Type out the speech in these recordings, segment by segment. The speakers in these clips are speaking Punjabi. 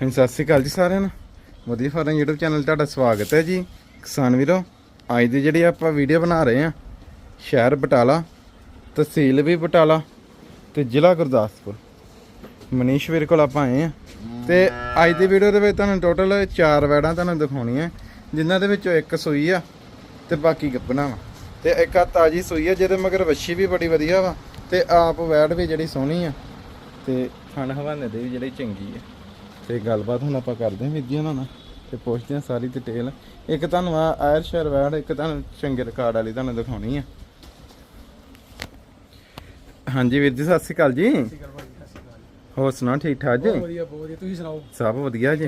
ਹਾਂਜੀ, ਸਤਿ ਸ਼੍ਰੀ ਅਕਾਲ ਜੀ ਸਾਰਿਆਂ ਨੂੰ। ਵਧੀਆ ਫਾਰਮ YouTube ਚੈਨਲ ਤੁਹਾਡਾ ਸਵਾਗਤ ਹੈ ਜੀ। ਕਿਸਾਨ ਵੀਰੋ, ਅੱਜ ਦੀ ਜਿਹੜੀ ਆਪਾਂ ਵੀਡੀਓ ਬਣਾ ਰਹੇ ਹਾਂ, ਸ਼ਹਿਰ ਬਟਾਲਾ, ਤਹਿਸੀਲ ਵੀ ਬਟਾਲਾ ਤੇ ਜ਼ਿਲ੍ਹਾ ਗੁਰਦਾਸਪੁਰ। ਮਨੀਸ਼ ਵੀਰ ਕੋਲ ਆਪਾਂ ਆਏ ਆ ਤੇ ਅੱਜ ਦੀ ਵੀਡੀਓ ਦੇ ਵਿੱਚ ਤੁਹਾਨੂੰ ਟੋਟਲ 4 ਵੈੜਾਂ ਤੁਹਾਨੂੰ ਦਿਖਾਉਣੀਆਂ। ਜਿਨ੍ਹਾਂ ਦੇ ਵਿੱਚੋਂ ਇੱਕ ਸੂਈ ਆ ਤੇ ਬਾਕੀ ਗੱਪਣਾ ਵਾ। ਤੇ ਇੱਕ ਆ ਤਾਜੀ ਸੂਈ ਆ, ਜਿਹਦੇ ਮਗਰ ਵੱਛੀ ਵੀ ਬੜੀ ਵਧੀਆ ਵਾ ਤੇ ਆਪ ਵੈੜ ਵੀ ਜਿਹੜੀ ਸੋਹਣੀ ਆ ਤੇ ਖਾਣ ਹਵਾਨੇ ਦੇ ਵੀ ਜਿਹੜੀ ਚੰਗੀ ਆ। ਤੇ ਗੱਲਬਾਤ ਹੁਣ ਆਪਾਂ ਕਰਦੇ ਹਾਂ ਵੀਰ ਜੀ ਉਹਨਾਂ ਨਾਲ ਤੇ ਪੁੱਛਦੇ ਹਾਂ ਸਾਰੀ ਡਿਟੇਲ ਇੱਕ ਤੁਹਾਨੂੰ ਆ ਆਇਰ ਸ਼ਹਿਰ ਵੈੜ ਇੱਕ ਤੁਹਾਨੂੰ ਚੰਗੇ ਰਿਕਾਰਡ ਵਾਲੀ ਤੁਹਾਨੂੰ ਦਿਖਾਉਣੀ ਆ। ਹਾਂਜੀ ਵੀਰ ਜੀ ਸਤਿ ਸ਼੍ਰੀ ਅਕਾਲ ਜੀ। ਹੋਰ ਸੁਣਾਓ ਠੀਕ ਠਾਕ ਜੀ? ਵਧੀਆ ਬਹੁਤ ਵਧੀਆ। ਤੁਸੀਂ ਸੁਣਾਓ? ਸਭ ਵਧੀਆ ਜੀ।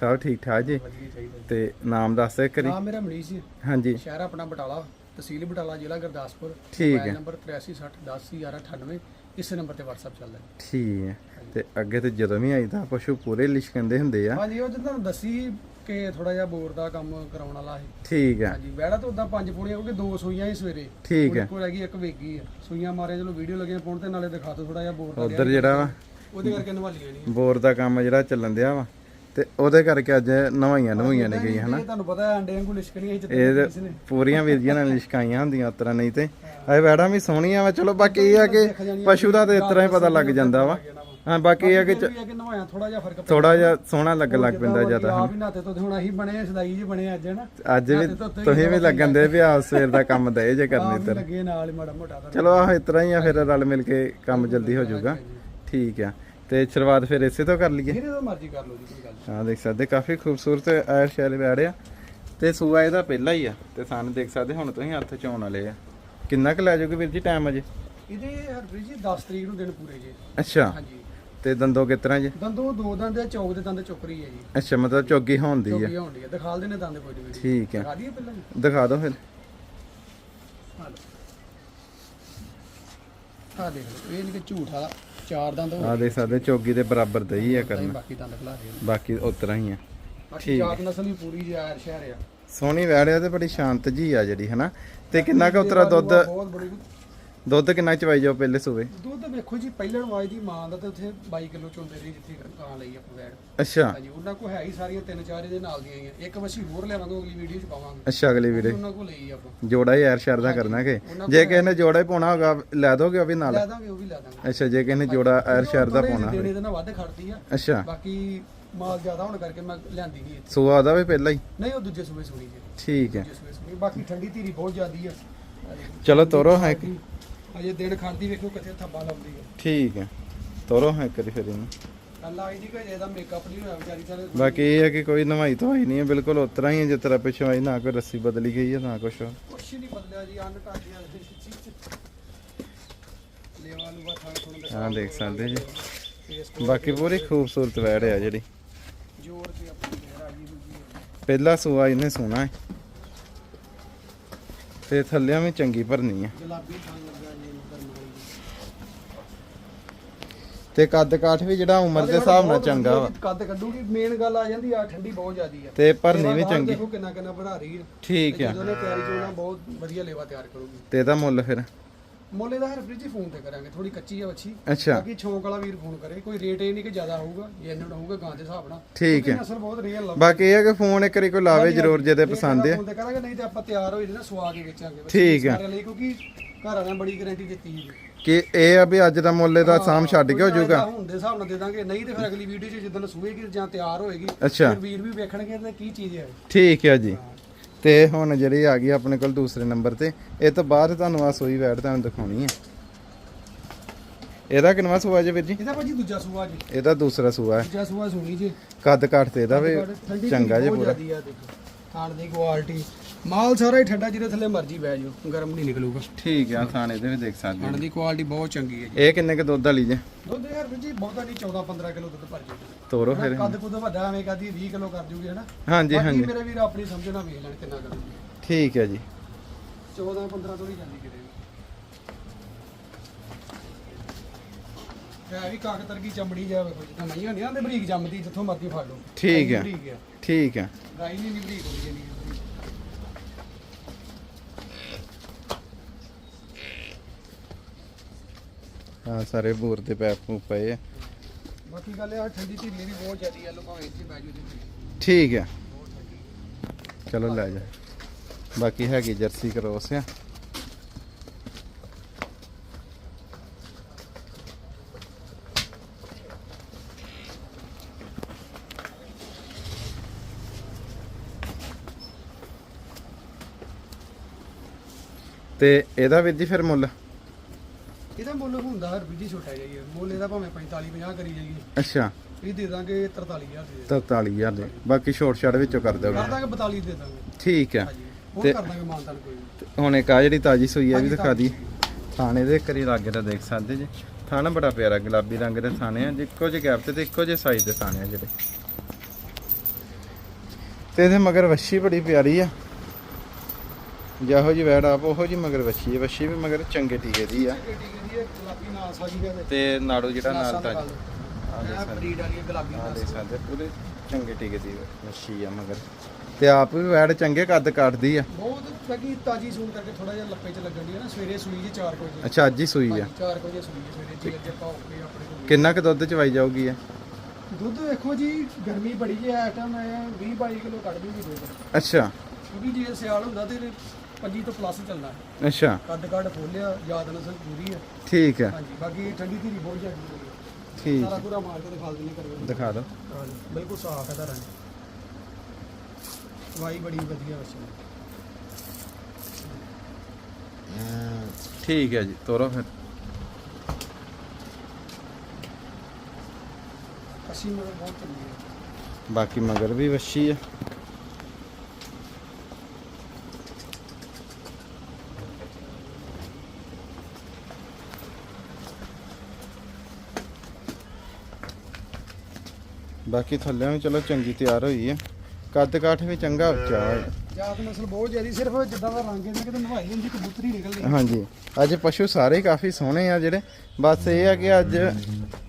ਸਭ ਠੀਕ ਠਾਕ ਜੀ। ਵਧੀਆ ਤੇ ਨਾਮ ਦੱਸ ਦਿਓ ਕਰੀ ਨਾਮ ਮੇਰਾ ਮਨੀਸ਼ ਜੀ। ਹਾਂਜੀ। ਸ਼ਹਿਰ ਆਪਣਾ ਬਟਾਲਾ ਤਹਿਸੀਲ ਬਟਾਲਾ ਜ਼ਿਲ੍ਹਾ ਗੁਰਦਾਸਪੁਰ। ਠੀਕ ਹੈ। ਨੰਬਰ 8360101198 ਇਸੇ ਨੰਬਰ ਤੇ WhatsApp ਚੱਲਦਾ ਹੈ ਠੀਕ ਹੈ। ਤੇ ਅੱਗੇ ਤੇ ਜਦੋਂ ਵੀ ਆਈਦਾ ਪਸ਼ੂ ਪੂਰੇ ਲਿਸ਼ਕੰਦੇ ਹੁੰਦੇ ਆ। ਹਾਂਜੀ ਉਹ ਜਦੋਂ ਤੁਹਾਨੂੰ ਦੱਸੀ ਕਿ ਥੋੜਾ ਜਿਹਾ ਬੋਰ ਦਾ ਕੰਮ ਕਰਾਉਣ ਵਾਲਾ ਹੈ ਠੀਕ ਹੈ। ਹਾਂਜੀ ਵੈੜਾ ਤਾਂ ਉਦਾਂ ਪੰਜ ਪੂਣੀਆਂ ਕਿਉਂਕਿ ਦੋ ਸੂਈਆਂ ਹੀ ਸਵੇਰੇ। ਠੀਕ ਹੈ। ਕੋਈ ਹੈਗੀ ਇੱਕ ਵੇਗੀ ਹੈ ਸੂਈਆਂ ਮਾਰੇ ਚਲੋ ਵੀਡੀਓ ਲੱਗੀਆਂ ਪਾਉਣ ਤੇ ਨਾਲੇ ਦਿਖਾ ਦੋ ਥੋੜਾ ਜਿਹਾ ਬੋਰ ਦਾ ਉਧਰ ਜਿਹੜਾ ਉਹਦੇ ਕਰਕੇ ਨਵਾਲੀਆਂ ਨਹੀਂ। ਬੋਰ ਦਾ ਕੰਮ ਜਿਹੜਾ ਚੱਲਣ ਦਿਆ ਵਾ। ਤੇ ਉਹਦੇ ਕਰਕੇ ਅੱਜ ਨਵਾਈਆਂ ਨਵਾਈਆਂ ਨੇ ਗਈਆਂ ਹਨਾ? ਤੁਹਾਨੂੰ ਪਤਾ ਹੈ ਅੰਡੇ ਵਾਂਗੂ ਲਿਸ਼ਕਣੀਆਂ ਇਹ ਪੂਰੀਆਂ ਵੀਰਜੀਆਂ ਨਾਲ ਲਿਸ਼ਕਾਈਆਂ ਹੁੰਦੀਆਂ ਉਤਰਾ ਨਹੀਂ ਤੇ। ਇਹ ਵੈੜਾਂ ਵੀ ਸੋਹਣੀਆਂ ਵਾ ਚਲੋ ਬਾਕੀ ਇਹ ਆ ਕਿ ਪਸ਼ੂ ਦਾ ਤੇ ਇਤਰਾ ਹੀ ਪਤਾ ਲੱਗ ਜਾਂਦਾ ਵਾ। ਹਾਂ ਬਾਕੀ ਇਹ ਆ ਕਿ ਥੋੜਾ ਜਿਹਾ ਫ਼ਰਕ ਥੋੜਾ ਜਿਹਾ ਸੋਹਣਾ ਲੱਗ ਲੱਗ ਪੈਂਦਾ ਜ਼ਿਆਦਾ ਹੀ ਨਾਤੇ ਤੋਂ ਹੁਣ ਅਸੀਂ ਬਣੇ ਸਦਾਈ ਜੀ ਬਣੇ ਅੱਜ ਵੀ ਤੁਸੀਂ ਵੀ ਲੱਗਣ ਦੇ ਵੀ ਆ ਸਵੇਰ ਦਾ ਕੰਮ ਦੇ ਜੇ ਕਰਨੇ ਤੇ ਵੀ ਲੱਗੇ ਨਾਲ ਹੀ ਮਾੜਾ ਮੋਟਾ ਤਾਂ ਚਲੋ ਆਹ ਇਤਰਾ ਹੀ ਆ ਫਿਰ ਰਲ ਮਿਲ ਕੇ ਕੰਮ ਜਲਦੀ ਹੋ ਜਾਊਗਾ। ਠੀਕ ਆ। ਤੇ ਸ਼ੁਰੂਆਤ ਫਿਰ ਇਸੇ ਤੋਂ ਕਰ ਲਈਏ। ਇਹਦੇ ਤੋਂ ਮਰਜ਼ੀ ਕਰ ਲਓ ਜੀ ਕੋਈ ਗੱਲ। ਹਾਂ ਦੇਖ ਸਕਦੇ ਕਾਫੀ ਖੂਬਸੂਰਤ ਐਰ ਸ਼ੈਲ ਵੈੜਿਆ ਤੇ ਸੂਆ ਇਹਦਾ ਪਹਿਲਾ ਹੀ ਆ ਤੇ ਸਾਨੂੰ ਦੇਖ ਸਕਦੇ ਹੁਣ ਤੁਸੀਂ ਹੱਥ ਚ ਆਉਣ ਵਾਲੇ ਆ। ਕਿੰਨਾ ਕੁ ਲੈ ਜਾਓਗੇ ਵੀਰ ਜੀ ਟਾਈਮ ਅਜੇ? ਇਹਦੇ ਹਰਪ੍ਰੀਤ ਜੀ 10 ਤਰੀਕ ਨੂੰ ਦਿਨ ਪੂਰੇ ਜੇ। ਅੱਛਾ। ਹਾਂਜੀ। ਤੇ ਦੰਦੋ ਕਿਤਰਾ ਜੀ? ਦੰਦੋਂ ਦੋ ਦੰਦ ਆ ਚੌਕ ਦੇ ਦੰਦ ਚੁੱਕਰੀ ਹੈ ਜੀ। ਅੱਛਾ ਮਤਲਬ ਚੌਗੀ ਹੁੰਦੀ ਆ। ਚੌਕੀ ਹੋਣੀ ਹੈ ਦਿਖਾਲ ਦੇਣੇ ਦੰਦ ਕੋਈ ਨਹੀਂ। ਠੀਕ ਹੈ ਦਿਖਾ ਦਈਏ ਪਹਿਲਾਂ ਜੀ। ਦਿਖਾ ਦਿਓ ਫਿਰ। ਆ ਲਓ। ਆ ਦੇਖ ਲਓ ਇਹ ਨਹੀਂ ਕਿ ਝੂਠ ਵਾਲਾ। ਚਾਰ ਦੰਦ ਆ ਦੇਖ ਸਕਦੇ ਚੌਗੀ ਦੇ ਬਰਾਬਰ ਦਈ ਆ ਕਰਨਾ। ਬਾਕੀ ਦੰਦ ਖਲਾ ਦੇ ਬਾਕੀ ਉਤਰਾ ਹੀ ਆ। ਬਾਕੀ ਜਾਤ ਨਸਲ ਵੀ ਪੂਰੀ ਆਇਰ ਸ਼ਹਿਰ ਆ। ਸੋਹਣੀ ਵੈੜਿਆ ਤੇ ਬੜੀ ਸ਼ਾਂਤ ਜੀ ਆ ਜਿਹੜੀ ਹਨਾ? ਤੇ ਕਿੰਨਾ ਕੁ ਉਤਰਾ ਦੁੱਧ? ਬਹੁਤ ਬੜੀ ਦੁੱਧ ਕਿੰਨਾ ਚਵਾਈ ਜਾਓ ਪਹਿਲੇ ਸੂਵੇ ਦੁੱਧ ਵੇਖੋ ਜੀ ਪਹਿਲਣ ਵਾਜ ਦੀ ਮਾਂ ਦਾ ਤੇ ਉੱਥੇ 22 ਕਿਲੋ ਚੋਂਦੇ ਰਹੀ ਜਿੱਥੇ ਕਾਂ ਲਈ ਆਪਾਂ ਵੈੜ ਅੱਛਾ। ਹਾਂਜੀ ਉਹਨਾਂ ਕੋ ਹੈ ਹੀ ਸਾਰੀਆਂ ਤਿੰਨ ਚਾਰ ਇਹਦੇ ਨਾਲ ਦੀਆਂ ਹੀ ਆ ਇੱਕ ਵਸੀ ਹੋਰ ਲਿਆਵਾਂਗੇ ਅਗਲੀ ਵੀਡੀਓ ਚ ਪਾਵਾਂਗੇ। ਅੱਛਾ ਅਗਲੀ ਵੀਰੇ ਉਹਨਾਂ ਕੋ ਲਈ ਆਪਾਂ। ਜੋੜਾ ਹੀ ਐਰ ਸ਼ਹਿਰ ਦਾ ਕਰਨਾ ਕਿ। ਜੇ ਕਿਸੇ ਨੇ ਜੋੜਾ ਹੀ ਪਾਉਣਾ ਹੋਗਾ ਲੈ ਦੋਗੇ ਉਹ ਵੀ ਨਾਲ? ਲੈ ਦਾਂਗੇ ਉਹ ਵੀ ਲੈ ਦਾਂਗੇ। ਅੱਛਾ ਜੇ ਕਿਸੇ ਨੇ ਜੋੜਾ ਐਰ ਸ਼ਹਿਰ ਦਾ ਥੋੜ੍ਹੇ ਪਾਉਣਾ ਜਿਹੇ ਦੇਣੇ ਦੇ ਨਾਲ ਵੱਧ ਖੜਦੀ ਆ। ਅੱਛਾ। ਬਾਕੀ ਮਾਲ ਜ਼ਿਆਦਾ ਹੋਣ ਕਰਕੇ ਮੈਂ ਲਿਆਂਦੀ ਨਹੀਂ ਇੱਥੇ। ਸੂਆ ਉਹਦਾ ਵੀ ਪਹਿਲਾਂ ਹੀ? ਨਹੀਂ ਉਹ ਦੂਜੇ ਸੂਏ ਸੁਣੀ ਜੀ। ਠੀਕ ਹੈ। ਬਾਕੀ ਠੰਡੀ ਧੀਰੀ ਬਹੁਤ ਜ਼ਿਆਦੀ ਆ। ਚਲੋ ਤੋਰੋ ਹੈ ਕਿ- ਅਜੇ ਦਿਨ ਖੜਦੀ ਵੇਖੋ ਕਿੱਥੇ ਥੱਬਾ ਲਾਉਂਦੀ ਆ। ਠੀਕ ਹੈ। ਤੋਰੋ ਹੈ ਕਰੀ ਫਿਰ ਇਹਨੂੰ। ਕੱਲ ਆਈ ਦੀ ਕੋਈ ਇਹਦਾ ਮੇਕਅਪ ਨਹੀਂ ਹੋਇਆ ਵਿਚਾਰੀ ਸਾਰੇ ਬਾਕੀ ਇਹ ਹੈ ਕਿ ਕੋਈ ਨਵਾਈ ਧਵਾਈ ਨਹੀਂ ਹੈ ਬਿਲਕੁਲ ਉਤਰਾ ਹੀ ਹੈ ਜਿਸ ਤਰ੍ਹਾਂ ਪਿੱਛੋਂ ਆਈ ਨਾ ਕੋਈ ਰੱਸੀ ਬਦਲੀ ਗਈ ਹੈ ਨਾ ਕੁਛ। ਕੁਛ ਨਹੀਂ ਬਦਲਿਆ ਜੀ ਅੰਨ ਟਾਟੀਆਂ ਦੇ ਚੀਜ਼ ਲੇਵਾ ਨੂੰ ਬਾ ਥਾਂ ਥੋੜਾ ਹਾਂ ਦੇਖ ਸਕਦੇ ਜੀ। ਫੇਸ ਬਾਕੀ ਪੂਰੀ ਖੂਬਸੂਰਤ ਵੈੜ ਹੈ ਜਿਹੜੀ। ਜੋੜ ਤੇ ਆਪਣੀ ਘਰ ਆ ਗਈ ਦੂਜੀ ਪਹਿਲਾ ਸੂਆ ਇਹਨੇ ਸੋਨਾ ਹੈ। ਤੇ ਥੱਲਿਆਂ ਵੀ ਚੰਗੀ ਭਰਨੀ ਗੁਲਾਬੀ ਥਾਂ ਲੱਗਾ ਵਾਲੀ ਤੇ ਕੱਦ ਕਾਠ ਵੀ ਜਿਹੜਾ ਉਮਰ ਦੇ ਹਿਸਾਬ ਨਾਲ ਚੰਗਾ ਵਾ। ਕੱਦ ਕੱਢੂਗੀ ਮੇਨ ਗੱਲ ਆ ਜਾਂਦੀ ਆ ਠੰਡੀ ਬਹੁਤ ਜ਼ਿਆਦੀ ਆ। ਤੇ ਭਰਨੀ ਵੀ ਬਾਹਰ ਚੰਗੀ। ਦੇਖੋ ਕਿੰਨਾ ਕਿੰਨਾ ਬਣਾ ਰਹੀ ਹੈ ਠੀਕ ਹੈ ਜਦੋਂ ਨੇ ਤਿਆਰੀ ਚੋਣਾ ਬਹੁਤ ਵਧੀਆ ਲੇਵਾ ਤਿਆਰ ਕਰੂਗੀ। ਤੇ ਇਹਦਾ ਮੁੱਲ ਫਿਰ? ਮੋਲੇ ਦਾ ਹਰਪ੍ਰੀਤ ਜੀ ਫੋਨ ਤੇ ਕਰਾਂਗੇ ਥੋੜੀ ਕੱਚੀ ਆ ਵੱਛੀ। ਅੱਛਾ। ਬਾਕੀ ਛੌਂਕ ਵਾਲਾ ਵੀਰ ਫੋਨ ਕਰੇ ਕੋਈ ਰੇਟ ਇਹ ਨਹੀਂ ਕਿ ਜ਼ਿਆਦਾ ਹੋਊਗਾ ਇਹ ਇਹਨਾਂ ਹੋਊਗਾ ਗਾਂ ਦੇ ਹਿਸਾਬ ਨਾਲ। ਠੀਕ ਹੈ। ਨਸਲ ਬਹੁਤ ਰੀਅਲ ਲੱਗ ਬਾਕੀ ਇਹ ਹੈ ਕਿ ਫੋਨ ਇੱਕ ਵਾਰੀ ਕੋਈ ਲਾਵੇ ਜ਼ਰੂਰ ਜੇ ਤੇ ਪਸੰਦ ਆ। ਫੋਨ ਤੇ ਕਰਾਂਗੇ ਨਹੀਂ ਤੇ ਆਪਾਂ ਤਿਆਰ ਹੋਏ ਨਾ ਸਵਾ ਕੇ ਵੇਚਾਂਗੇ ਠੀਕ ਹੈ। ਲਈ ਕਿਉਂਕਿ ਘਰ ਵਾਲਿਆਂ ਬੜੀ ਗਾਰੰਟੀ ਦਿੱਤੀ ਜੀ। ਕਿ ਇਹ ਆ ਵੀ ਅੱਜ ਦਾ ਮੁੱਲ ਇਹਦਾ ਸਾਮ ਛੱਡ ਕੇ ਹੋ ਜਾਊਗਾ। ਹੁਣ ਦੇ ਹਿਸਾਬ ਨਾਲ ਦੇ ਦਾਂਗੇ ਨਹੀਂ ਤੇ ਫਿਰ ਅਗਲੀ ਵੀਡੀਓ 'ਚ ਜਦੋਂ ਸੂਏਗੀ ਜਾਂ ਤਿਆਰ ਹੋਏਗੀ ਫਿਰ ਵੀਰ ਵੀ ਵੇਖਣਗੇ ਤੇ ਕੀ ਚੀਜ਼ ਹੈ ਠੀਕ ਹੈ ਜੀ। ਤੇ ਹੁਣ ਜਿਹੜੀ ਆ ਗਈ ਆਪਣੇ ਕੋਲ ਦੂਸਰੇ ਨੰਬਰ ਤੇ ਇਹ ਤੋਂ ਬਾਅਦ ਤੁਹਾਨੂੰ ਆ ਸੋਈ ਵੈਟ ਤੁਹਾਨੂੰ ਦਿਖਾਉਣੀ ਹੈ ਇਹਦਾ ਕਿੰਨਵਾ ਸੂਆ ਜੇ ਵੀਰ ਜੀ? ਇਹਦਾ ਭਾਜੀ ਦੂਜਾ ਸੂਆ ਜੀ। ਇਹਦਾ ਦੂਸਰਾ ਸੂਆ ਹੈ। ਦੂਜਾ ਸੂਆ ਸੁਣੀ ਜੀ। ਕੱਦ ਕਾਠ ਤੇ ਇਹਦਾ ਵੀ ਚੰਗਾ ਜੇ ਪੂਰਾ। ਖਾਣ ਦੀ ਕੁਆਲਿਟੀ ਮਾਲ ਸਾਰਾ ਹੀ ਠੰਡਾ ਜਿਹਦੇ ਥੱਲੇ ਮਰਜ਼ੀ ਬਹਿ ਜਾਓ ਗਰਮ ਨਹੀਂ ਨਿਕਲੂਗਾ। ਠੀਕ ਆ ਖਾਣ ਇਹਦੇ ਵੀ ਦੇਖ ਸਕਦੇ ਹੋ। ਦੀ ਕੁਆਲਿਟੀ ਬਹੁਤ ਚੰਗੀ ਹੈ ਜੀ। ਇਹ ਕਿੰਨੇ ਕ ਦੁੱਧ ਵਾਲੀ ਜੇ? ਦੁੱਧ ਯਾਰ ਵੀਰ ਜੀ ਬਹੁਤਾ ਨਹੀਂ 14 15 ਕਿਲੋ ਦੁੱਧ ਭਰ ਜੂਗੀ ਤੋਰੋ ਫਿਰ ਕੱਦ ਕੁੱਦ ਵੱਡਾ ਐਵੇਂ ਕਹਦੀ 20 ਕਿਲੋ ਕਰ ਜੂਗੀ ਹਨਾ? ਹਾਂਜੀ ਬਾਕੀ ਹਾਂਜੀ। ਮੇਰੇ ਵੀਰ ਆਪਣੀ ਸਮਝ ਨਾਲ ਵੇਖ ਲੈਣ ਕਿੰਨਾ ਕਰੂਗੀ ਠੀਕ ਹੈ ਜੀ। 14 15 ਤੋਂ ਨਹੀਂ ਜਾਂਦੀ ਕਿਤੇ ਵੀ। ਹੈ ਵੀ ਕਾਕਤਰ ਕੀ ਚਮੜੀ ਜਾਵੇ ਕੋਈ ਜਿੱਦਾਂ ਮਈਆਂ ਨਹੀਂ ਆਂਦੇ ਬਰੀਕ ਜੰਮਦੀ ਜਿੱਥੋਂ ਮਰਜ਼ੀ ਫੜ ਲਓ। ਠੀਕ ਹੈ। ਬਰੀਕ ਆ ਠੀਕ ਹੈ। ਗਾਈ ਨਹੀਂ ਬਰੀਕ ਹੁੰਦੀ ਨਹੀਂ ਹਾਂ ਸਾਰੇ ਬੂਰ ਦੇ ਪੈਪ ਪੂਪ ਪਏ ਆ। ਬਾਕੀ ਗੱਲ ਇਹ ਆ ਠੰਡੀ ਢੀਲੀ ਵੀ ਬਹੁਤ ਜ਼ਿਆਦੀ ਆ ਲੋ ਭਾਵੇਂ ਇੱਥੇ ਬੈਜੂ ਠੀਕ ਹੈ ਚਲੋ ਲੈ ਜਾ। ਬਾਕੀ ਹੈਗੀ ਜਰਸੀ ਕਰੋਸ ਆ। ਤੇ ਇਹਦਾ ਵੀਰ ਜੀ ਫਿਰ ਮੁੱਲ? ਮੁੱਲ ਹੁੰਦਾ? ਹਰ ਬੀਜੀ ਛੋਟਾ ਜਾਈਏ ਮੁੱਲ ਇਹਦਾ ਭਾਵੇਂ 45 50 ਕਰੀ ਜਾਈਏ। ਅੱਛਾ। ਇਹ ਦੇ ਦਾਂਗੇ 43000 ਦੇ। 43000 ਦੇ। ਬਾਕੀ ਛੋਟ ਛਾੜ ਵਿੱਚੋਂ ਕਰ ਕਰ ਦੋਗੇ ਦਾਂਗੇ 42 ਦੇ ਦਾਂਗੇ। ਠੀਕ ਹੈ ਹਾਂਜੀ। ਉਹ ਤੇ- ਕਰ ਦਾਂਗੇ ਮਾਨਤਾਨ ਕੋਈ। ਤੇ ਹੁਣ ਇੱਕ ਆ ਜਿਹੜੀ ਤਾਜੀ ਸੂਈ ਆ ਵੀ ਦਿਖਾ ਦੀ ਥਾਣੇ ਦੇ ਕਰੀ ਲਾਗੇ ਤਾਂ ਦੇਖ ਸਕਦੇ ਜੀ। ਥਾਣਾ ਬੜਾ ਪਿਆਰਾ ਗੁਲਾਬੀ ਰੰਗ ਦੇ ਥਾਣੇ ਆ। ਇੱਕੋ ਜਿਹੇ ਗੈਪ ਤੇ ਤੇ ਇੱਕੋ ਜਿਹੇ ਸਾਈਜ਼ ਦੇ ਥਾਣੇ ਆ ਜਿਹੜੇ। ਤੇ ਇਹਦੇ ਮਗਰ ਵੱਛੀ ਬੜੀ ਪਿਆਰੀ ਆ। ਜਿਹੋ ਜੀ ਵੈੜ ਆਪ ਉਹੋ ਜੀ ਮਗਰ ਵੱਛੀ ਹੈ। ਵੱਛੀ ਵੀ ਮਗਰ ਚੰਗੇ ਟੀਕੇ ਦੀ ਆ। ਹੈ ਗੁਲਾਬੀ ਹੈ ਤੇ ਨਾੜੂ ਜਿਹੜਾ ਨਾਲ ਦੇਖ ਸਕਦੇ। ਬਰੀਡ ਵਾਲੀ ਹੈ ਗੁਲਾਬੀ ਆ ਨਾਸ। ਦੇਖ ਸਕਦੇ। ਪੂਰੇ ਚੰਗੇ ਟੀਕੇ ਦੀ ਵੱਛੀ ਆ ਮਗਰ। ਤੇ ਆਪ ਵੀ ਵੈੜ ਚੰਗੇ ਕੱਦ ਕੱਟਦੀ ਆ। ਬਹੁਤ ਲੱਗੀ ਤਾਜੀ ਸੂਣ ਕਰਕੇ ਥੋੜਾ ਜਿਹਾ ਲੱਪੇ ਚ ਲੱਗਣ ਦੀ ਹੈ ਨਾ ਸਵੇਰੇ ਸੂਈ ਜੀ 4 ਵਜੇ। ਅੱਛਾ ਅੱਜ ਹੀ ਸੂਈ ਆ। 4 ਵਜੇ ਸੂਈ ਹੈ ਸਵੇਰੇ ਜੀ ਅੱਜ ਆਪਾਂ ਉੱਠ ਕੇ ਆਪਣੇ ਕੋਲ। ਕਿੰਨਾ ਕੁ ਦੁੱਧ ਚਵਾਈ ਜਾਊਗੀ ਆ? ਦੁੱਧ ਵੇਖੋ ਜੀ ਗਰਮੀ ਬੜੀ ਜੀ ਆਈਟਮ ਹੈ 20 22 ਕਿਲੋ ਕੱਢ ਦੂਗੀ ਦੁੱਧ। ਅੱਛਾ। ਕਿਉਂਕਿ ਜੇ ਸਿਆਲ ਹੁੰਦਾ ਤੇ 25 ਤੋਂ ਪਲੱਸ ਚੱਲਣਾ ਹੈ। ਅੱਛਾ। ਕੱਦ ਕੱਦ ਫੋਲਿਆ ਯਾਦ ਨਸਲ ਪੂਰੀ ਹੈ। ਠੀਕ ਹੈ। ਹਾਂਜੀ ਬਾਕੀ ਠੰਡੀ ਧੀਰੀ ਬਹੁਤ ਜ਼ਿਆਦਾ ਹੈ। ਠੀਕ। ਸਾਰਾ ਪੂਰਾ ਮਾਰ ਕੇ ਦਿਖਾ ਦਿੰਦੇ ਕਰਵੇ ਦਿਖਾ ਦਿਓ। ਹਾਂਜੀ ਬਿਲਕੁਲ ਸਾਫ਼ ਹੈ ਧਰਨ ਵਾਈ ਬੜੀ ਵਧੀਆ ਵਸੇ। ਠੀਕ ਹੈ ਜੀ ਤੋਰੋ ਫਿਰ। ਅਸੀਂ ਮਤਲਬ ਬਹੁਤ ਚੰਗੀ ਹੈ। ਬਾਕੀ ਮਗਰ ਵੀ ਵੱਛੀ ਆ ਬਾਕੀ ਥੱਲੇ ਵੀ ਚਲੋ ਚੰਗੀ ਤਿਆਰ ਹੋਈ ਹੈ ਕੱਦ ਕਾਠ ਵੀ ਚੰਗਾ ਉੱਚਾ ਹੈ ਜਾਤ ਨਸਲ ਬਹੁਤ ਜ਼ਿਆਦੀ ਸਿਰਫ ਜਿੱਦਾਂ ਦਾ ਰੰਗ ਇਹਦਾ ਕਿਤੇ ਨਵਾਈ ਹੁੰਦੀ ਕਬੂਤਰੀ ਨਿਕਲਦੀ। ਹਾਂਜੀ। ਅੱਜ ਪਸ਼ੂ ਸਾਰੇ ਕਾਫੀ ਸੋਹਣੇ ਆ ਜਿਹੜੇ। ਬਸ ਇਹ ਆ ਕਿ ਅੱਜ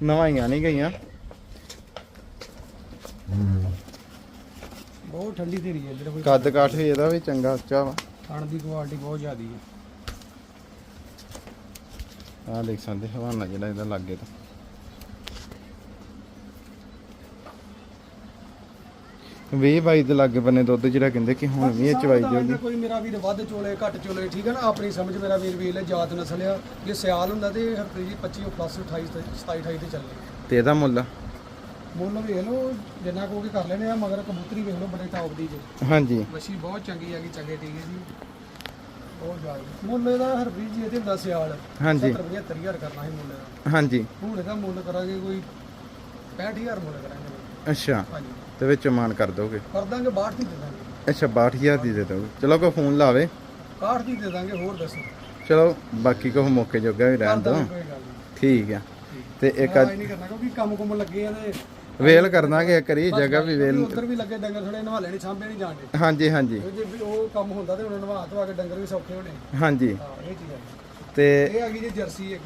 ਨਵਾਈਆਂ ਨਹੀਂ ਗਈਆਂ। ਬਹੁਤ ਠੰਡੀ ਧੀਰੀ ਹੈ ਜਿਹੜਾ ਕੱਦ ਕਾਠ ਵੀ ਇਹਦਾ ਵੀ ਚੰਗਾ ਉੱਚਾ ਵਾ। ਖਾਣ ਦੀ ਕੁਆਲਿਟੀ ਬਹੁਤ ਜ਼ਿਆਦੀ ਹੈ। ਆਹ ਦੇਖ ਸਕਦੇ ਹਵਾਨਾ ਜਿਹੜਾ ਇਹਦਾ ਲੱਗੇ ਤਾਂ। ਵੀਹ ਬਾਈ ਦੇ ਲਾਗੇ ਬੰਨੇ ਦੁੱਧ ਜਿਹੜਾ ਕਹਿੰਦੇ ਕਿ ਹੁਣ ਵੀ ਇਹ ਚਵਾਈ ਜਾਊਗੀ। ਕੋਈ ਮੇਰਾ ਵੀਰ ਵੱਧ ਚੋਲੇ ਘੱਟ ਚੋਲੇ ਠੀਕ ਹੈ ਨਾ? ਆਪਣੀ ਸਮਝ ਮੇਰਾ ਵੀਰ ਵੀਰ ਲੈ ਜਾਤ ਨਸਲ ਆ। ਜੇ ਸਿਆਲ ਹੁੰਦਾ ਤੇ ਹਰਪ੍ਰੀ ਜੀ 25 ਪਲੱਸ 28 ਤੇ 27 28 ਤੇ ਚੱਲੇ। ਤੇ ਇਹਦਾ ਮੁੱਲ? ਮੁੱਲ ਵੇਖ ਲਓ ਜਿੰਨਾ ਕੋ ਕਰ ਲੈਨੇ ਆ ਮਗਰ ਕਬੂਤਰੀ ਵੇਖ ਲਓ ਬੜੇ ਟੌਪ ਦੀ ਜੇ। ਹਾਂਜੀ। ਮੱਛੀ ਬਹੁਤ ਚੰਗੀ ਹੈਗੀ ਚੰਗੇ ਟੀਕੇ ਦੀ। ਬਹੁਤ ਜ਼ਿਆਦਾ। ਮੁੱਲ ਇਹਦਾ ਹਰਪ੍ਰੀਤ ਜੀ ਇਹਦੇ ਹੁੰਦਾ ਸਿਆਲ। ਹਾਂਜੀ। 70 75000 ਕਰਨਾ ਸੀ ਮੁੱਲ ਦਾ ਹਾਂਜੀ। ਹੁਣ ਇਹਦਾ ਮੁੱਲ ਕਰਾਂਗੇ ਕੋਈ 65000 ਮੁੱਲ ਕਰਾਂਗੇ। ਅੱਛਾ। ਹਾਂਜੀ। ਤੇ ਵਿੱਚ ਮਾਨ ਕਰ ਦੋਗੇ। ਕਰ ਦਾਂਗੇ 62 ਦੀ ਦੇ ਦਾਂਗੇ। ਅੱਛਾ 62000 ਦੀ ਦੇ ਦੋਗੇ। ਚਲੋ ਕੋਈ ਫੋਨ ਲਾਵੇ। 61 ਦੀ ਦੇ ਦਾਂਗੇ ਹੋਰ ਦੱਸੋ। ਚਲੋ ਬਾਕੀ ਕੋ ਮੌਕੇ ਜੋਗਾ ਵੀ ਰਹਿਣ ਦੋ। ਠੀਕ ਆ। ਤੇ ਇੱਕ ਅੱਜ ਨਹੀਂ ਕਰਨਾ ਕਿਉਂਕਿ ਕੰਮ ਕੁਮ ਲੱਗੇ ਆ ਤੇ ਵੇਲ ਕਰਨਾਗੇ ਕਰੀ ਜਗ੍ਹਾ ਵੀ ਵੇਲ ਉਧਰ ਵੀ ਲੱਗੇ ਡੰਗਰ ਥੋੜੇ ਨਵਾਲੇ ਨਹੀਂ ਸਾਂਭੇ ਨਹੀਂ ਜਾਣਦੇ। ਹਾਂਜੀ ਹਾਂਜੀ। ਜੇ ਉਹ ਕੰਮ ਹੁੰਦਾ ਤੇ ਹੁਣ ਨਵਾ ਧਵਾ ਕੇ ਡੰਗਰ ਵੀ ਸੌਖੇ ਹੋਣੇ। ਹਾਂਜੀ। ਹਾਂ ਇਹ ਚੀਜ਼ ਹੈ ਤੇ ਇਹ ਆ ਗਈ ਜੀ ਜਰਸੀ ਇੱਕ।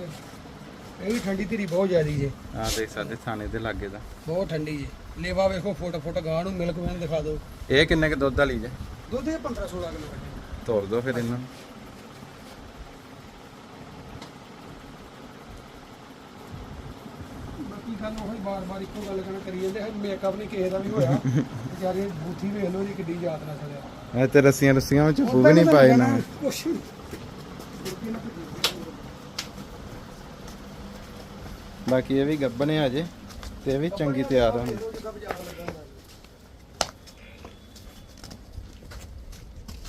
ਇਹ ਵੀ ਠੰਡੀ ਧੀਰੀ ਬਹੁਤ ਜ਼ਿਆਦੀ ਜੇ। ਆ ਦੇਖ ਸਕਦੇ ਥਾਣੇ ਦੇ ਲਾਗੇ ਦਾ। ਬਹੁਤ ਠੰਡੀ ਜੇ। ਲੇਵਾ ਵੇਖੋ ਫੁੱਟ ਫੁੱਟ ਗਾਂ ਨੂੰ ਮਿਲਕ ਮੈਨ ਦਿਖਾ ਦਿਓ। ਇਹ ਕਿੰਨੇ ਕ ਦੁੱਧ ਵਾਲੀ ਜੇ? ਦੁੱਧ ਇਹ 15 16 ਕਿਲੋ ਕੱਢੇ ਤੋੜ ਦੋ ਫਿਰ ਇਹਨਾਂ ਨੂੰ। ਬਾਕੀ ਗੱਲ ਉਹ ਬਾਰ-ਬਾਰ ਇੱਕੋ ਗੱਲ ਕਰਨਾ ਕਰੀ ਜਾਂਦੇ ਹੈ ਮੇਕਅਪ ਨਹੀਂ ਕਿਸੇ ਦਾ ਵੀ ਹੋਇਆ। ਵਿਚਾਰੇ ਬੂਥੀ ਵੇਖ ਲਓ ਜੀ ਕਿੱਡੀ ਯਾਦ ਨਾ ਸੜਿਆ ਤੇ ਰੱਸੀਆਂ ਰੱਸੀਆਂ ਵਿੱਚ ਫੂਗ ਨਹੀਂ ਪਾਏ ਨਾ। ਕੁਛ ਨੀ। ਬਾਕੀ ਇਹ ਵੀ ਗੱਬਣੇ ਆ ਜੇ ਤੇ ਇਹ ਵੀ ਚੰਗੀ ਤਿਆਰ ਹੋਣੀ।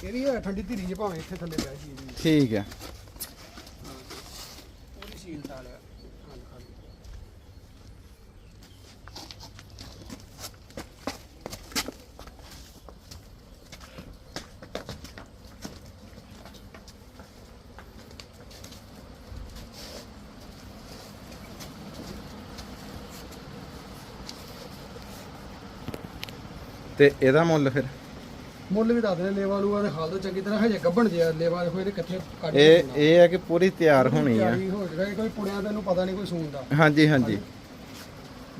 ਇਹ ਵੀ ਹੈ ਠੰਡੀ ਧੀਰੀ ਜੇ ਭਾਵੇਂ ਇੱਥੇ ਥੱਲੇ ਬਹਿ ਜੀ। ਠੀਕ ਹੈ। ਪੂਰੀ ਸੀਲ ਤਾਲ ਤੇ ਇਹਦਾ ਮੁੱਲ ਫਿਰ? ਮੁੱਲ ਵੀ ਦੱਸ ਦੇ ਲੇਵਾ ਲੂਆ ਦੇ ਖਾਲ ਦੋ ਚੰਗੀ ਤਰ੍ਹਾਂ ਹਜੇ ਗੱਭਣ ਜਿਆ ਲੇਵਾ ਦੇਖੋ ਇਹਦੇ ਕਿੱਥੇ ਕੱਢ ਇਹ। ਇਹ ਹੈ ਕਿ ਪੂਰੀ ਤਿਆਰ ਹੋਣੀ ਆ। ਤਿਆਰੀ ਹੋ ਜਾਏਗਾ ਕੋਈ ਪੁੜਿਆਂ ਦਾ ਨੂੰ ਪਤਾ ਨਹੀਂ ਕੋਈ ਸੂਣ ਦਾ। ਹਾਂਜੀ ਹਾਂਜੀ।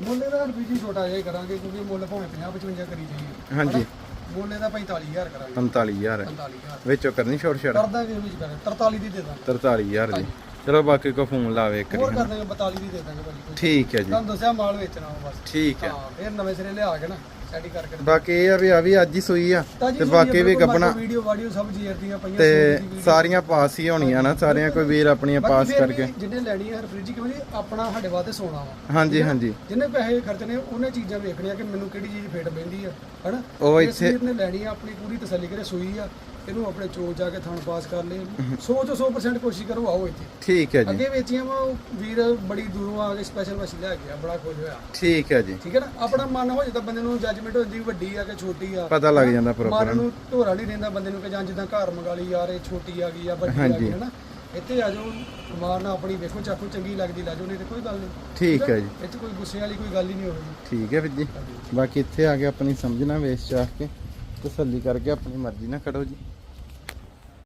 ਮੁੱਲ ਇਹਦਾ ਰੁਪਈਆ ਛੋਟਾ ਜਿਹਾ ਹੀ ਕਰਾਂਗੇ ਕਿਉਂਕਿ ਮੁੱਲ ਭਾਵੇਂ 50 55 ਕਰੀ ਜਾਈਏ। ਹਾਂਜੀ। ਮੁੱਲ ਇਹਦਾ 45000 ਕਰਾਂਗੇ। 45000 45000 ਵਿੱਚੋਂ ਕਰਨੀ ਛੋਟ ਛੜ? ਕਰਦਾ ਵੀ ਵਿੱਚ ਕਰੇ 43 ਦੀ ਦੇ ਦਾਂ 43000 ਦੀ। ਚਲੋ ਬਾਕੀ ਕੋ ਫੋਨ ਲਾਵੇ ਇੱਕ ਹੋਰ ਕਰ ਹਨਾ। ਦਾਂਗੇ 42 ਦੀ ਦੇ ਦਾਂਗੇ ਭਾਜੀ ਠੀਕ ਹੈ ਜੀ। ਤੁਹਾਨੂੰ ਦੱਸਿਆ ਮਾਲ ਵੇਚਣਾ ਬਸ। ਠੀਕ ਹੈ। ਹਾਂ ਫਿਰ ਨਵੇਂ ਸਿਰੇ ਲਿਆ ਕੇ ਨਾ। ਕਰਕੇ ਬਾਕੀ ਇਹ ਆ ਵੀ ਆ ਵੀ ਅੱਜ ਹੀ ਸੂਈ ਆ। ਤੇ ਬਾਕੀ ਵੀ ਗੱਬਣਾ ਵੀਡੀਓ ਵਾਡੀਓ ਸਭ ਜੀਆਰ ਦੀਆਂ ਪਈਆਂ ਤੇ। ਸਾਰੀਆਂ ਪਾਸ ਹੀ ਹੋਣੀਆਂ ਨਾ ਸਾਰੀਆਂ ਕੋਈ ਵੀਰ ਆਪਣੀਆਂ ਪਾਸ ਕਰਕੇ। ਜਿਹਨੇ ਲੈਣੀ ਹੈ ਹਰਫਰੀਜੀ ਕਿਉਂ ਜੀ ਆਪਣਾ ਸਾਡੇ ਵਾਸਤੇ ਸੋਨਾ ਵਾ। ਹਾਂਜੀ ਹਾਂਜੀ। ਜਿਹਨੇ ਪੈਸੇ ਖਰਚਣੇ ਉਹਨੇ ਚੀਜ਼ਾਂ ਵੇਖਣੀਆਂ ਕਿ ਮੈਨੂੰ ਕਿਹੜੀ ਚੀਜ਼ ਫਿੱਟ ਬੈਂਦੀ ਆ ਹਨਾ? ਉਹ ਇੱਥੇ ਨੇ ਲੈਣੀ ਆ ਆਪਣੀ ਪੂਰੀ ਤਸੱਲੀ ਕਰੇ ਸੂਈ ਆ। ਇਹਨੂੰ ਆਪਣੇ ਚੋਂ ਜਾ ਕੇ ਥਣ ਪਾਸ ਕਰ ਲੇ 100 ਤੋਂ 100% ਕੋਸ਼ਿਸ਼ ਕਰੋ ਆਓ ਇੱਥੇ। ਠੀਕ ਹੈ ਜੀ। ਅੱਗੇ ਵੇਚੀਆਂ ਵਾ ਵੀਰ ਬੜੀ ਦੂਰੋਂ ਆ ਕੇ ਸਪੈਸ਼ਲ ਮੱਛੀ ਲੈ ਗਿਆ ਬੜਾ ਖੁਸ਼ ਹੋਇਆ। ਠੀਕ ਹੈ ਜੀ। ਠੀਕ ਹੈ ਨਾ? ਆਪਣਾ ਮਨ ਹੋ ਜਾਂਦਾ ਬੰਦੇ ਨੂੰ ਜੱਜਮੈਂਟ ਹੋ ਜਾਂਦੀ ਵੱਡੀ ਆ ਕਿ ਛੋਟੀ ਆ। ਪਤਾ ਲੱਗ ਜਾਂਦਾ ਮਨ ਪ੍ਰੋਪਰ ਨੂੰ ਢੋਰਾ ਨਹੀਂ ਰਹਿੰਦਾ ਬੰਦੇ ਨੂੰ ਕਿ ਜਾਂ ਜਿੱਦਾਂ ਘਰ ਮੰਗਾ ਲਈ ਯਾਰ ਇਹ ਛੋਟੀ ਆ ਗਈ ਆ ਵੱਡੀ ਆ ਹਾਂਜੀ। ਗਈ ਹੈ ਨਾ ਇੱਥੇ ਆ ਜਾਓ ਮਾਰ ਨਾਲ ਆਪਣੀ ਵੇਖੋ ਚਾਕੂ ਚੰਗੀ ਲੱਗਦੀ ਲੈ ਜਾਓ ਨਹੀਂ ਤੇ ਕੋਈ ਗੱਲ ਨਹੀਂ। ਠੀਕ ਹੈ? ਜੀ। 'ਚ ਕੋਈ ਗੁੱਸੇ ਵਾਲੀ ਕੋਈ ਗੱਲ ਹੀ ਨਹੀਂ ਹੋਵੇਗੀ। ਠੀਕ ਹੈ ਵੀਰ ਜੀ। ਬਾਕੀ ਇੱਥੇ ਆ ਕੇ ਆਪਣੀ ਸਮਝਣਾ ਵੇਚ ਚਾਹ ਕੇ। ਤਸੱਲੀ ਕਰਕੇ ਆਪਣੀ ਮਰਜ਼ੀ ਨਾਲ ਖੜੋ ਜੀ।